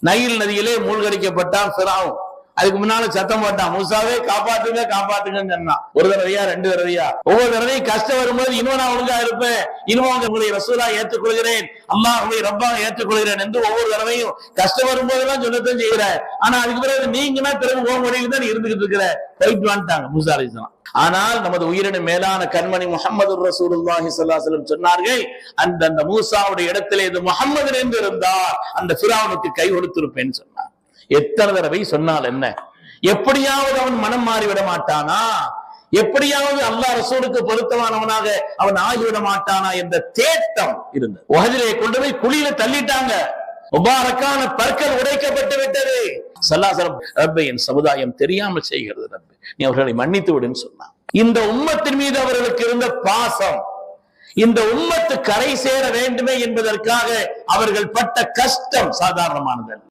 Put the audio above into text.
Nile நதியிலே மூழ்கடிக்கப்பட்டான் பிராவும் அதுக்கு முன்னால சத்தம் போட்டான் மூசாவே காப்பாத்துங்க காப்பாத்துங்கன்னு சொன்னான். ஒரு தடவையா ரெண்டு தடவையா? ஒவ்வொரு தடவையும் கஷ்டம் வரும்போது இன்னும் நான் ஒழுங்கா இருப்பேன். இன்னும் உங்களை ரசூலா ஏற்றுக்கொள்கிறேன். அம்மா உங்களை ரப்பா ஏற்றுக்கொள்கிறேன் என்று ஒவ்வொரு தடவையும் கஷ்டம் வரும்போதெல்லாம் சொல்லத்தான் செய்கிறேன் ஆனா அதுக்கு பிறகு நீங்கன்னா திரும்ப ஓ மொழியில் தான் இருந்துகிட்டு இருக்கிற. போயிட்டு வந்துட்டாங்க மூசா அலிஸ்லாம் ஆனால் நமது உயிரின மேலான கண்மணி முகமது ரசூலுல்லாஹி ஸல்லல்லாஹு சொன்னார்கள் அந்த அந்த மூசாவுடைய இடத்திலே இது முகமது என்று இருந்தார் அந்த பிராவுனுக்கு கை கொடுத்திருப்பேன்னு சொன்னார் எத்தனை தடவை சொன்னால் என்ன? எப்படியாவது அவன் மனம் மாறிவிட மாட்டானா? எப்படியாவது அல்லா ரசூலுக்கு பொருத்தமானவனாக அவன் ஆகிவிட மாட்டானா என்ற தேட்டம் இருந்தது. உகதிலே கொண்டு போய் குழியில தள்ளிட்டாங்க. முபாரக்கான பற்கள் உடைக்கப்பட்டு விட்டது. சல்லாசலம் ரப்பை என் சமுதாயம் தெரியாமல் செய்கிறது ரப்பை. நீ அவர்களை மன்னித்து விடுன்னு சொன்னான். இந்த உம்மத்தின் மீது அவர்களுக்கு இருந்த பாசம் இந்த உம்மத்து கரை சேர வேண்டுமே என்பதற்காக அவர்கள் பட்ட கஷ்டம் சாதாரணமானதல்ல.